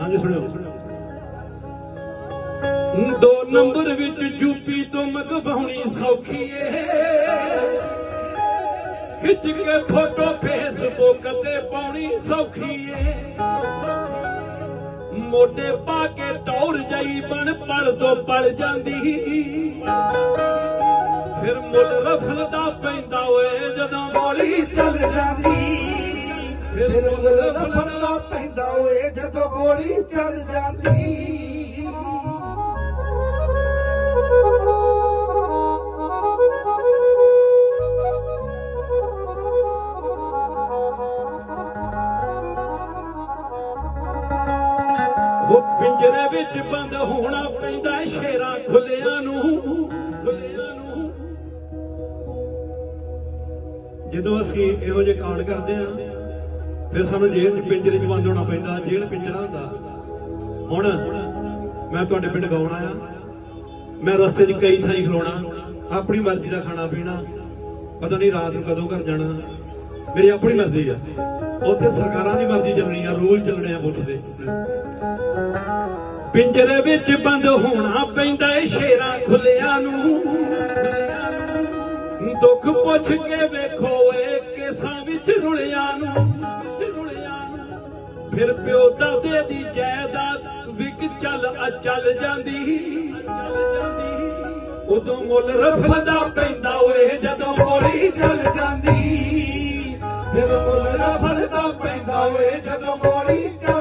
ਹਾਂਜੀ, ਸੁਣਿਓ। ਦੋ ਨੰਬਰ ਵਿੱਚ ਯੂਪੀ ਤੋਂ ਮਗਵਾਉਣੀ ਸੌਖੀ ਏ। ਖਿੱਚ ਕੇ ਫੋਟੋ ਫੇਸਬੁੱਕ ਤੇ ਪਾਉਣੀ ਸੌਖੀ ਏ। ਮੋਢੇ ਪਾ ਕੇ ਟੌਰ ਜਾਈ ਬਣ ਪਲ ਤੋਂ ਪਲ ਜਾਂਦੀ। ਫਿਰ ਮੁੱਲ ਰਫਲ ਦਾ ਪੈਂਦਾ ਓਏ ਜਦੋਂ ਗੋਲੀ ਚੱਲ ਜਾਂਦੀ। ਫਿਰ ਮੁੱਲ ਫੜਨਾ ਪੈਂਦਾ ਓਏ, ਜਦੋਂ ਗੋਲੀ ਚੱਲ ਜਾਂਦੀ। ਉਹ ਪਿੰਜਰੇ ਵਿੱਚ ਬੰਦ ਹੋਣਾ ਪੈਂਦਾ ਏ, ਸ਼ੇਰਾਂ ਖੁੱਲਿਆਂ ਨੂੰ ਖੁੱਲਿਆਂ ਨੂੰ। ਜਦੋਂ ਅਸੀਂ ਇਹੋ ਜਿਹੇ ਕਾਂਡ ਕਰਦੇ ਆ ਫਿਰ ਸਾਨੂੰ ਜੇਲ੍ਹ ਪਿੰਜਰੇ 'ਚ ਬੰਦ ਹੋਣਾ ਪੈਂਦਾ, ਜੇਲ੍ਹ ਪਿੰਜਰਾ ਹੁੰਦਾ। ਹੁਣ ਮੈਂ ਤੁਹਾਡੇ ਪਿੰਡ ਗਾਉਣ ਆਇਆ। ਮੈਂ ਰਸਤੇ 'ਚ ਕਈ ਥਾਈਂ ਖਲੋਣਾ, ਆਪਣੀ ਮਰਜ਼ੀ ਦਾ ਖਾਣਾ ਪੀਣਾ, ਪਤਾ ਨਹੀਂ ਰਾਤ ਨੂੰ ਕਦੋਂ ਘਰ ਜਾਣਾ। ਮੇਰੀ ਆਪਣੀ ਮਰਜ਼ੀ ਆ। ਉੱਥੇ ਸਰਕਾਰਾਂ ਦੀ ਮਰਜ਼ੀ ਚੱਲਣੀ ਆ, ਰੂਲ ਚੱਲਣੇ ਆ ਪੁਲਿਸ ਦੇ। ਪਿੰਜਰੇ ਵਿੱਚ ਬੰਦ ਹੋਣਾ ਪੈਂਦਾ ਏ, ਸ਼ੇਰਾਂ ਖੁੱਲਿਆਂ ਨੂੰ। ਦੁੱਖ ਪੁੱਛ ਕੇ ਵੇਖੋ ਏ ਕੇਸਾਂ ਵਿੱਚ ਰੁਲਿਆਂ ਨੂੰ ਰੁਲਿਆਂ ਨੂੰ। ਫਿਰ ਪਿਓ ਦਾਦੇ ਦੀ ਜਾਇਦਾਦ ਵਿਕ ਚੱਲ ਆ ਜਾਂਦੀ। ਚੱਲ ਜਾਂਦੀ ਉਦੋਂ ਮੁੱਲ ਰਫਦਾ ਪੈਂਦਾ ਓਏ, ਜਦੋਂ ਗੋਲੀ ਚੱਲ ਜਾਂਦੀ। ਫਿਰ ਮੁੱਲ ਫੜਨਾ ਪੈਂਦਾ ਓਏ, ਜਦੋਂ ਗੋਲੀ ਚੱਲ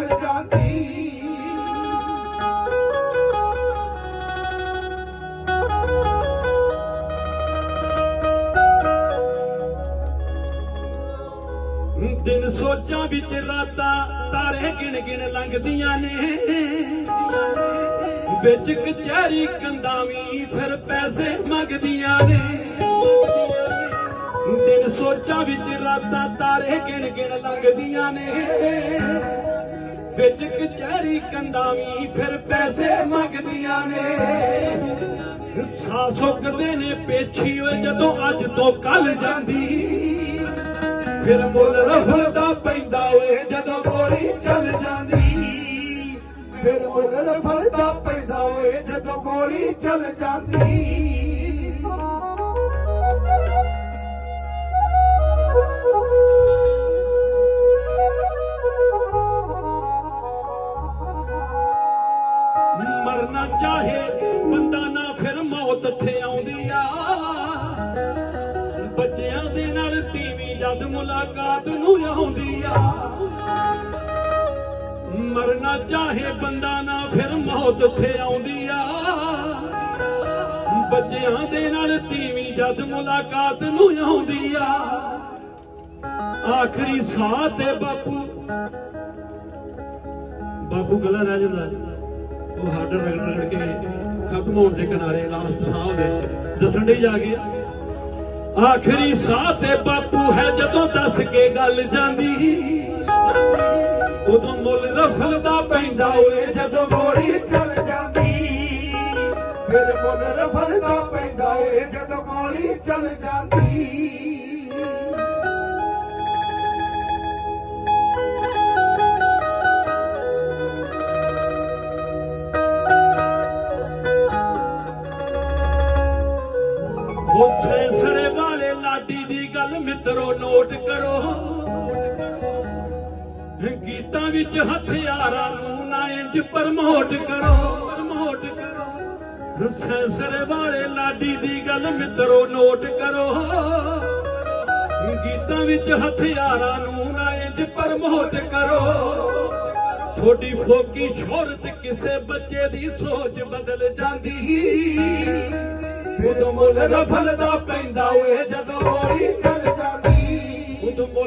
ਦਿਨ ਵਿੱਚ ਰਾਤਾਂ ਤਾਰੇ ਗਿਣ ਗਿਣ ਲੰਘਦੀਆਂ ਨੇ। ਵਿੱਚ ਕਚਹਿਰੀ ਕੰਦਾਂ ਵੀ ਫਿਰ ਪੈਸੇ ਮੰਗਦੀਆਂ ਨੇ। ਦਿਨ ਸੋਚਾਂ ਵਿੱਚ ਰਾਤਾਂ ਤਾਰੇ ਗਿਣ ਗਿਣ ਲੰਘਦੀਆਂ ਨੇ। ਵਿੱਚ ਕਚਹਿਰੀ ਕੰਦਾਂ ਵੀ ਫਿਰ ਪੈਸੇ ਮੰਗਦੀਆਂ ਨੇ। ਸਾਹ ਸੁੱਕਦੇ ਨੇ ਪੇਛੀ ਓਏ ਜਦੋਂ ਅੱਜ ਤੋਂ ਕੱਲ ਜਾਂਦੀ। ਫਿਰ ਮੁੱਲ ਰਫਲਦਾ ਪੈਂਦਾ ਓਏ, ਜਦੋਂ ਗੋਲੀ ਚੱਲ ਜਾਂਦੀ। ਫਿਰ ਮੁੱਲ ਰਫਲਦਾ ਪੈਂਦਾ ਓਏ, ਜਦੋਂ ਗੋਲੀ ਚੱਲ ਜਾਂਦੀ। ਦੇ ਨਾਲ ਜਦ ਮੁਲਾਕਾਤ ਨੂੰ ਆਉਂਦੀ ਆ। ਮਰਨਾ ਚਾਹੇ ਬੰਦਾ ਨਾ, ਫਿਰ ਮੌਤ ਇੱਥੇ ਆਉਂਦੀ ਆ। ਬੱਚਿਆਂ ਦੇ ਨਾਲ ਤੀਵੀਂ ਜਦ ਮੁਲਾਕਾਤ ਨੂੰ ਆਉਂਦੀ ਆ। ਆਖਰੀ ਸਾਹ ਤੇ ਬਾਪੂ। ਬਾਪੂ ਗਲਾ ਰਹਿ ਜਾਂਦਾ ਉਹ ਹੱਡ ਰਗੜ ਰਗੜ ਕੇ ਖਤਮ ਹੋਣ ਦੇ ਕਿਨਾਰੇ ਲਾਸਟ ਸਾਹ ਦੇ ਦੱਸਣ ਦੇ ਜਾ ਕੇ। ਆਖਰੀ ਸਾਹ ਤੇ ਬਾਪੂ ਹੈ ਜਦੋਂ ਦੱਸ ਕੇ ਗੱਲ ਜਾਂਦੀ। ਉਦੋਂ ਮੁੱਲ ਰਫਲਦਾ ਪੈਂਦਾ ਓਏ ਜਦੋਂ ਗੋਲੀ ਚੱਲ ਜਾਂਦੀ। ਫਿਰ ਮੁੱਲ ਫੜਦਾ ਪੈਂਦਾ ਓਏ ਜਦੋਂ ਗੋਲੀ ਚੱਲ ਜਾਂਦੀ। ਮਿੱਤਰੋ, ਨੋਟ ਕਰੋ। ਗੀਤਾਂ ਵਿੱਚ ਹਥਿਆਰਾਂ ਨੂੰ ਨਾ ਇੰਜ ਪ੍ਰਮੋਟ ਕਰੋ। ਪ੍ਰਮੋਟ ਕਰੋ। ਸੈਂਸਰੇ ਵਾਲੇ ਲਾਡੀ ਦੀ ਗੱਲ ਮਿੱਤਰੋ, ਨੋਟ ਕਰੋ। ਗੀਤਾਂ ਵਿੱਚ ਹਥਿਆਰਾਂ ਨੂੰ ਨਾ ਇੰਜ ਪ੍ਰਮੋਟ ਕਰੋ। ਥੋੜੀ ਫੋਕੀ ਸ਼ੋਹਰਤ ਕਿਸੇ ਬੱਚੇ ਦੀ ਸੋਚ ਬਦਲ ਜਾਂਦੀ। ਫਿਰ ਮੁੱਲ ਰਫਲਦਾ ਪੈਂਦਾ ਓਏ, ਜਦੋਂ ਗੋਲੀ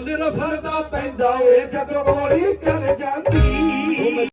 ਫੁੱਲ ਰਫਲਦਾ ਪੈਂਦਾ ਚੱਲ ਜਾਂਦੀ।